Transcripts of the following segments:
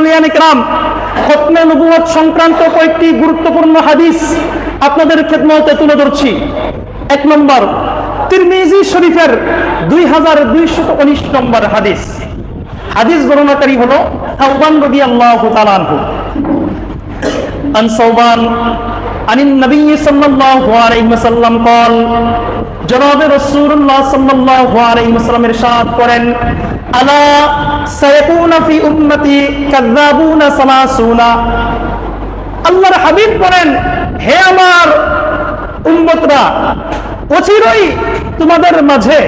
মুসল্লিয়ান ইকরাম খতমে নবুয়ত সংক্রান্ত কয়েকটি গুরুত্বপূর্ণ হাদিস আপনাদের খেদমতে তুলে ধরছি এক নম্বর তিরমিজি শরীফের দুই হাজার দুইশত উনিশ নম্বর হাদিস হাদিস বর্ণনাকারী হলো সাউবান রবি আল্লাহ তালানহু عن صوبان عن النبي صلى الله عليه وسلم قال জনাব রাসূলুল্লাহ সাল্লাল্লাহু আলাইহি ওয়াসাল্লাম ইরশাদ করেন আলা সায়াকুনা ফি আল্লাহর হাবিব বলেন, হে আমার উম্মতরা, অচিরই তোমাদের মাঝে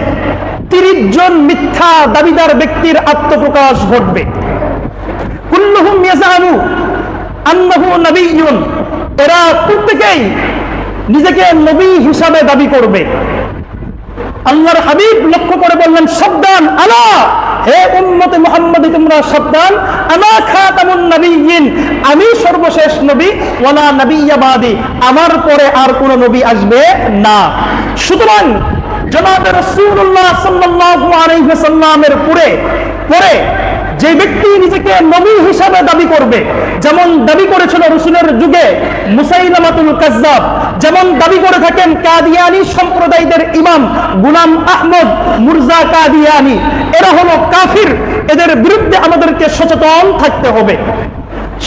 তিরিশ জন মিথ্যা দাবিদার ব্যক্তির আত্মপ্রকাশ ঘটবে। কুল্লুহুম ইয়াজানু আন্নাহু নবিয়্যুন। এরা প্রত্যেকেই নিজেকে নবী হিসাবে দাবি করবে। আল্লাহর হাবিব লক্ষ্য করে বললেন, সাবধান আলা হে উম্মতে মোহাম্মদ, তোমরা সাবধান। আনা খাতামুন নবীন আমি সর্বশেষ নবী, ওয়ালা নবী বাদি। আমার পরে আর কোন নবী আসবে না। সুতরাং জনাবে রাসূলুল্লাহ সাল্লাল্লাহু আলাইহি ওয়াসাল্লামের পরে পরে যে ব্যক্তি নিজেকে নবী হিসাবে দাবি করবে, যেমন দাবি করেছিল রসুলের যুগে মুসাইলামাতুল কাজ্জাব, যেমন দাবি করে থাকেন কাদিয়ানি সম্প্রদায়দের ইমাম গুলাম আহমদ মুরজা কাদিয়ানি। এরা হলো কাফির, এদের বিরুদ্ধে আমাদেরকে সচেতন থাকতে হবে।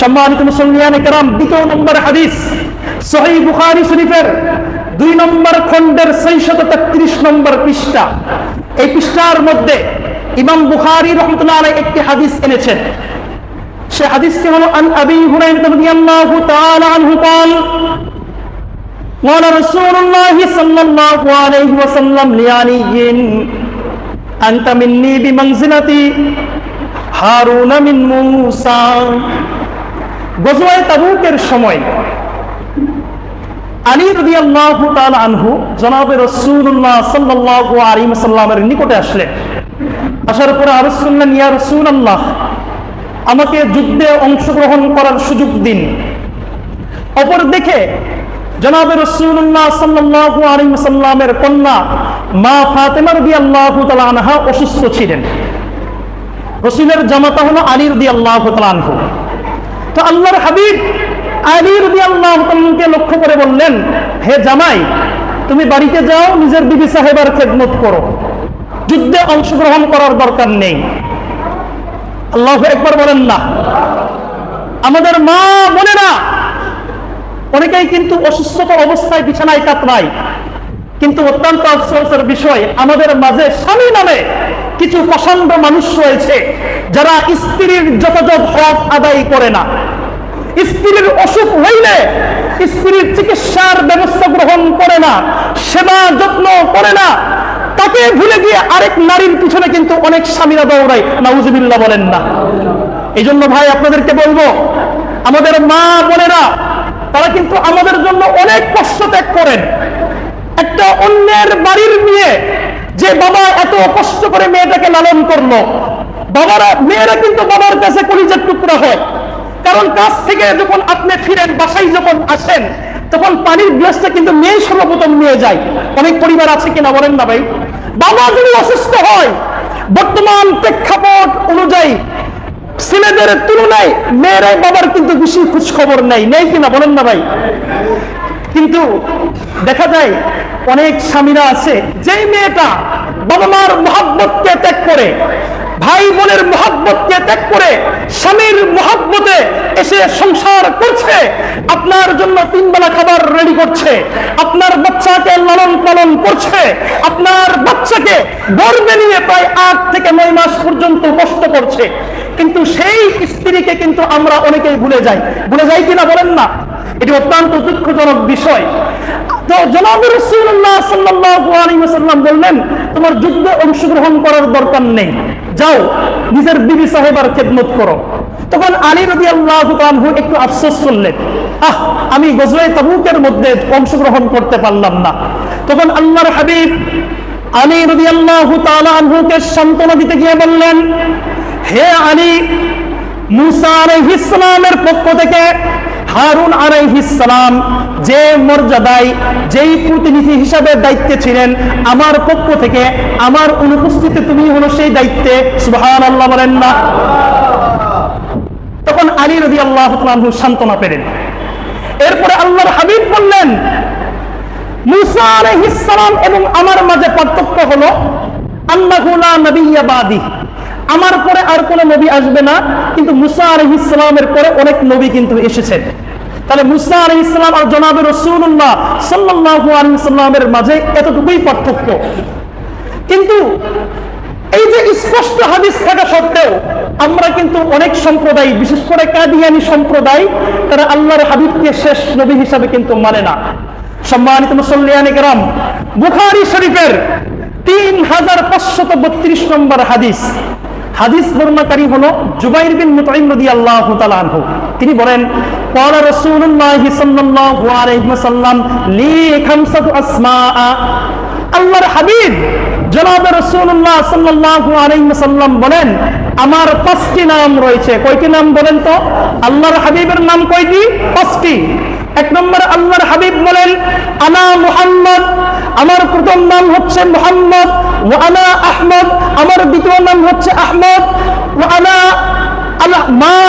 সম্মানিত মুসলমানে কেরাম, দ্বিতীয় নম্বর হাদিস সহি বুখারি শরীফের দুই নম্বর খণ্ডের ছয়শত তেত্রিশ নম্বর পৃষ্ঠা। এই পৃষ্ঠার মধ্যে ইমাম বুখারি রহমতুল্লাহ আলাই একটি হাদিস এনেছেন সে হাদিসটি হলো আন আবি হুরাইরা রাদিয়াল্লাহু তাআলা আনহু قال قال رسول الله صلى الله عليه وسلم لعلي أنت مني بمنزلة هارون من موسى গজওয়ায়ে তাবুকের সময় আলী রাদিয়াল্লাহু তাআলা আনহু জনাবে রাসূলুল্লাহ সাল্লাল্লাহু আলাইহি ওয়াসাল্লামের নিকটে আসলেন। আসার পরে আরও শুনলেন ইয়া রাসূলুল্লাহ, আমাকে যুদ্ধে অংশগ্রহণ করার সুযোগ দিন। অপর দেখে জনাবে রাসূলুল্লাহ সাল্লাল্লাহু আলাইহি ওয়াসাল্লামের কন্যা মা ফাতেমা রাদিয়াল্লাহু তাআলা আনহা অসুস্থ ছিলেন। রসুলের জামাতা হলো আলী রাদিয়াল্লাহু তাআলা আনহু। তো আল্লাহর হাবিব আলী রবি আল্লাহকে লক্ষ্য করে বললেন, হে জামাই, তুমি বাড়িতে যাও, নিজের সাহেবার খেদমত করো। যুদ্ধে অংশগ্রহণ করার দরকার নেই। আল্লাহ একবার বলেন, না। আমাদের মা অনেকেই কিন্তু অসুস্থতা অবস্থায় বিছানায় কাতরায়। কিন্তু অত্যন্ত আফসোসের বিষয়, আমাদের মাঝে স্বামী নামে কিছু প্রসন্ড মানুষ রয়েছে, যারা স্ত্রীর যথাযথ হক আদায় করে না। স্ত্রীর অসুখ হইলে স্ত্রীর চিকিৎসার ব্যবস্থা গ্রহণ করে না, সেবা যত্ন করে না, তাকে ভুলে গিয়ে আরেক নারীর পিছনে কিন্তু অনেক স্বামীরা দৌড়ায়। নাউজুবিল্লাহ বলেন না। এই জন্য ভাই আপনাদেরকে বলব, আমাদের মা বোনেরা, তারা কিন্তু আমাদের জন্য অনেক কষ্ট ত্যাগ করেন। একটা অন্যের বাড়ির মেয়ে, যে বাবা এত কষ্ট করে মেয়েটাকে লালন করল, বাবারা, মেয়েরা কিন্তু বাবার কাছে কলিজার টুকরা হয়। কারণ কাজ থেকে যখন আপনি ফিরেন, বাসায় যখন আসেন, তখন পানির গ্লাসটা কিন্তু মেয়ে সর্বপ্রথম নিয়ে যায়। অনেক পরিবার আছে কিনা বলেন না ভাই? বাবা যদি অসুস্থ হয়, বর্তমান প্রেক্ষাপট অনুযায়ী ছেলেদের তুলনায় মেয়েরাই বাবার কিন্তু বেশি খোঁজ খবর নেই নেই কিনা বলেন না ভাই? কিন্তু দেখা যায় অনেক স্বামীরা আছে, যেই মেয়েটা বাবা মার মহাব্বতকে ত্যাগ করে ভাই বোনের মহাব্বতকে ত্যাগ করে স্বামীর মহাব্বতে এসে সংসার করছে। আপনার জন্য তিন বেলা খাবার রেডি করছে। আপনার বাচ্চাকে লালন পালন করছে। আপনার বাচ্চাকে গর্বে নিয়ে প্রায় আট থেকে নয় মাস পর্যন্ত কষ্ট করছে। কিন্তু সেই স্ত্রীকে কিন্তু আমরা অনেকেই ভুলে যাই। ভুলে যাই কিনা বলেন না? এটি অত্যন্ত দুঃখজনক বিষয়। তো জনাব রসুল্লাহ আলাইহি বললেন, তোমার যুদ্ধে অংশগ্রহণ করার দরকার নেই। যাও, নিজের বিবি সাহেবার খেদমত করো। তখন আলী রবি আল্লাহ একটু আফসোস করলেন, আহ, আমি গজওয়ে তাবুকের মধ্যে অংশগ্রহণ করতে পারলাম না। তখন আল্লাহর হাবিব আলী রবি আল্লাহ আনহুকে সান্ত্বনা দিতে গিয়ে বললেন, হে আলী, মুসা আলাইহিস সালামের পক্ষ থেকে হারুন আলাইহিস সালাম যে মর্যাদায়, যেই প্রতিনিধি হিসাবে দায়িত্বে ছিলেন, আমার পক্ষ থেকে আমার অনুপস্থিতি তুমি হলো সেই দায়িত্বে সুবহান আল্লাহ বলেন না। তখন আলী রদি আল্লাহ সান্ত্বনা পেলেন। এরপরে আল্লাহর হাবিব বললেন, মুসা আলাইহিসসালাম এবং আমার মাঝে পার্থক্য হলো আল্লাহু লা বাদি। আমার পরে আর কোনো নবী আসবে না, কিন্তু মুসা আলাইহিসসালামের পরে অনেক নবী কিন্তু এসেছেন। তাহলে মুসা আলী ইসলাম আর জনাবে রাসূলুল্লাহ সাল্লাল্লাহু আলাইহি সাল্লামের মাঝে এতটুকুই পার্থক্য। কিন্তু এই যে স্পষ্ট হাদিস থাকা সত্ত্বেও আমরা কিন্তু অনেক সম্প্রদায়, বিশেষ করে কাদিয়ানি সম্প্রদায়, তারা আল্লাহর হাবিবকে শেষ নবী হিসাবে কিন্তু মানে না। সম্মানিত মুসল্লিয়ানি কেরাম, বুখারি শরীফের তিন হাজার পাঁচশত বত্রিশ নম্বর হাদিস। হাদিস বর্ণাকারী হলো জুবাইর বিন মুতাইম রাদিয়াল্লাহু তাআলা আনহু। তিনি বলেন বলেন, আমার পাঁচটি নাম রয়েছে। কয়টি নাম বলেন তো? আল্লাহর হাবিবের নাম কয়টি? পাঁচটি। এক নম্বর, আল্লাহর হাবিব বলেন, আনা মুহাম্মদ। আমার প্রথম নাম হচ্ছে মুহাম্মদ। আনা আহমদ। আমার দ্বিতীয় নাম হচ্ছে আহমদ। ওয়া আনা আল্লাহ মাহি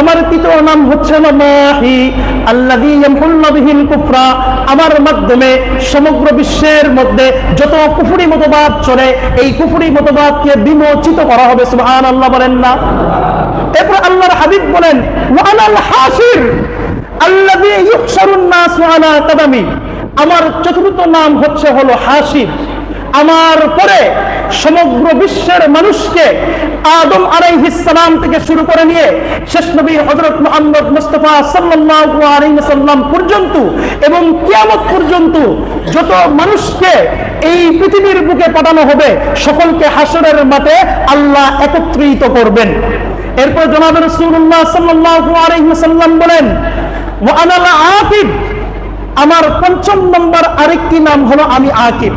আমার তৃতীয় নাম হচ্ছে কুফরা। আমার মাধ্যমে সমগ্র বিশ্বের মধ্যে যত কুফুরি মতবাদ চলে, এই কুফরি মতবাদকে বিমোচিত করা হবে সুহান আল্লাহ বলেন না। এরপর আল্লাহর হাবিব বলেন, ওয়া আনাল হাসির, আল্লাযী ইউহশারুন নাসু আলা কাদামি। আমার চতুর্থ নাম হচ্ছে হলো হাসির। আমার পরে সমগ্র বিশ্বের মানুষকে আদম আলাইহিস সালাম থেকে শুরু করে নিয়ে শেষ নবী হযরত মুহাম্মদ মুস্তাফা সাল্লাল্লাহু আলাইহি সাল্লাম পর্যন্ত এবং কিয়ামত পর্যন্ত যত মানুষকে এই পৃথিবীর বুকে পাঠানো হবে, সকলকে হাসরের মাঠে আল্লাহ একত্রিত করবেন। এরপর জনাব রাসূলুল্লাহ সাল্লাল্লাহু আলাইহি সাল্লাম বলেন, ওয়া আনাল আকিব। আমার পঞ্চম নম্বর আরেকটি নাম হলো আমি আকিব।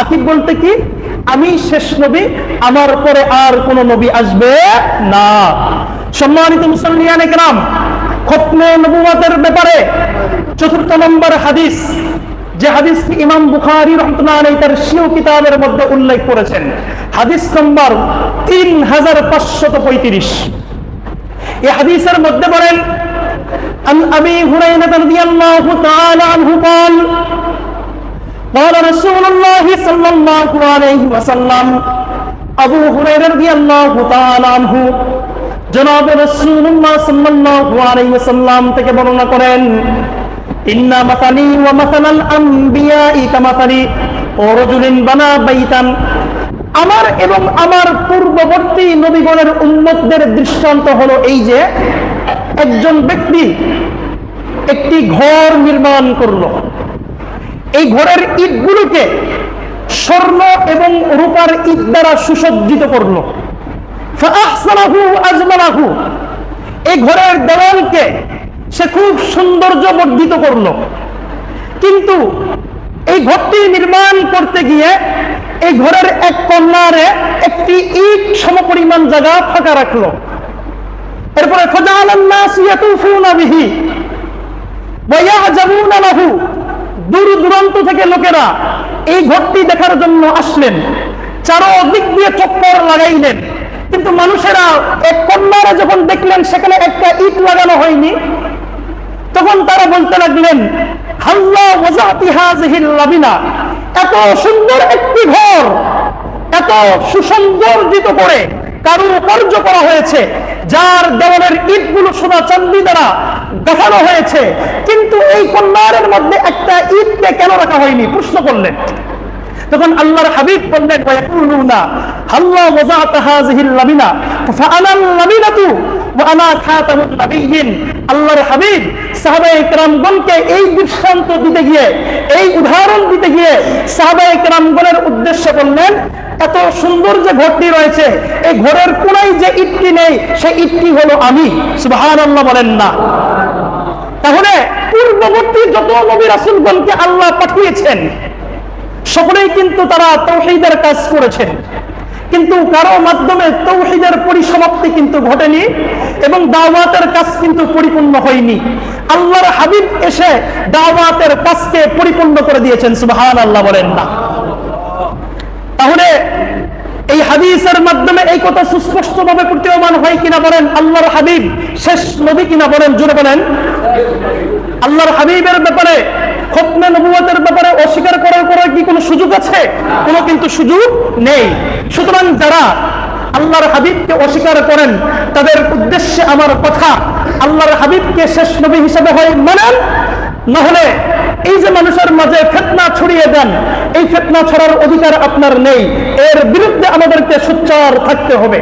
আকিব বলতে কি আমি শেষ নবী আমার পরে আর কোন নবী আসবে না সম্মানিত মুসলমান গ্রাম খতমে নবুয়াতের ব্যাপারে চতুর্থ নম্বর হাদিস যে হাদিসটি ইমাম বুখারী রহমতুল্লাহ আলাইহি তার সিও কিতাবের মধ্যে উল্লেখ করেছেন হাদিস নম্বর তিন হাজার পাঁচশত পঁয়ত্রিশ এই হাদিসের মধ্যে বলেন عن ابي هريره رضي الله تعالى عنه قال قال رسول الله صلى الله عليه وسلم আবু হুরায়রা রাদিয়াল্লাহু তাআলা আনহু জনাব রাসূলুল্লাহ সাল্লাল্লাহু আলাইহি ওয়াসাল্লাম থেকে বর্ণনা করেন ইন্না মাতালি ওয়া মাতালাল আম্বিয়াই কামাতালি ও রাজুলিন বানা বাইতান আমার এবং আমার পূর্ববর্তী নবীগণের উম্মতদের দৃষ্টান্ত হলো এই যে একজন ব্যক্তি একটি ঘর নির্মাণ করলো এই ঘরের ইটগুলোকে স্বর্ণ এবং রূপার ইট দ্বারা সুসজ্জিত করল। এই ঘরের দেওয়ালকে সে খুব সৌন্দর্য বর্ধিত করল। কিন্তু এই ঘরটি নির্মাণ করতে গিয়ে এই ঘরের এক কর্নারে একটি ইট সমপরিমাণ জায়গা ফাঁকা রাখল। এরপরে দূর দূরান্ত থেকে লোকেরা এই ঘরটি দেখার জন্য আসলেন। চারদিক দিয়ে চক্কর লাগাইলেন। কিন্তু মানুষেরা এক কন্যারা যখন দেখলেন, সেখানে একটা ইট লাগানো হয়নি। তখন তারা বলতে লাগলেন, হাল্লা এত সুন্দর একটি ঘর, এত সুসৌন্দর্যিত করে কারুকার্য করা হয়েছে, যার দেওয়ালের ইটগুলো সোনা চান্দি দ্বারা দেখানো হয়েছে। কিন্তু এই কন্যারের মধ্যে একটা ঈদকে কেন রাখা হয়নি? প্রশ্ন করলেন। তখন আল্লাহর হাবিব বললেন হাল্লা ওয়াজাত হাযিহিল লামিনা, ফাআনাল লামিনাতু ওয়া আনা খাতামুন নাবিয়্যিন। আল্লাহর হাবিব, সাহাবায়ে কেরামগণকে এই দৃষ্টান্ত দিতে গিয়ে, এই উদাহরণ দিতে গিয়ে সাহাবায়ে কেরামগণের উদ্দেশ্য বললেন, এত সুন্দর যে ঘরটি রয়েছে, এই ঘরের কোনায় যে ইটটি নেই, সেই ইটটি হলো আমি। সুবহানাল্লাহ বলেন না। তাহলে পূর্ববর্তী যত নবী রাসূলগণকে আল্লাহ পাঠিয়েছেন, সকলেই কিন্তু তারা তৌহিদের কাজ করেছেন। কিন্তু কারও মাধ্যমে তৌহিদের পরিসমাপ্তি কিন্তু ঘটেনি এবং দাওয়াতের কাজ কিন্তু পরিপূর্ণ হয়নি। আল্লাহর হাবিব এসে দাওয়াতের কাজকে পরিপূর্ণ করে দিয়েছেন সুবহান আল্লাহ বলেন না। তাহলে এই হাদিসের মাধ্যমে এই কথা সুস্পষ্ট ভাবে প্রতীয়মান হয় কিনা বলেন আল্লাহর হাবিব, শেষ নবী কিনা বলেন জুড়ে বলেন। আল্লাহর হাবিবের ব্যাপারে খতমে নবুয়তের ব্যাপারে অস্বীকার করার করার কি কোনো সুযোগ আছে? কোনো কিন্তু সুযোগ নেই। সুতরাং যারা আল্লাহর হাবিবকে অস্বীকার করেন, তাদের উদ্দেশ্যে আমার কথা আল্লাহর হাবিবকে শেষ নবী হিসেবে হয় মানেন। নাহলে এই যে মানুষের মাঝে ফেতনা ছড়িয়ে দেন, এই ফেতনা ছড়ার অধিকার আপনার নেই। এর বিরুদ্ধে আমাদেরকে সোচ্চার থাকতে হবে।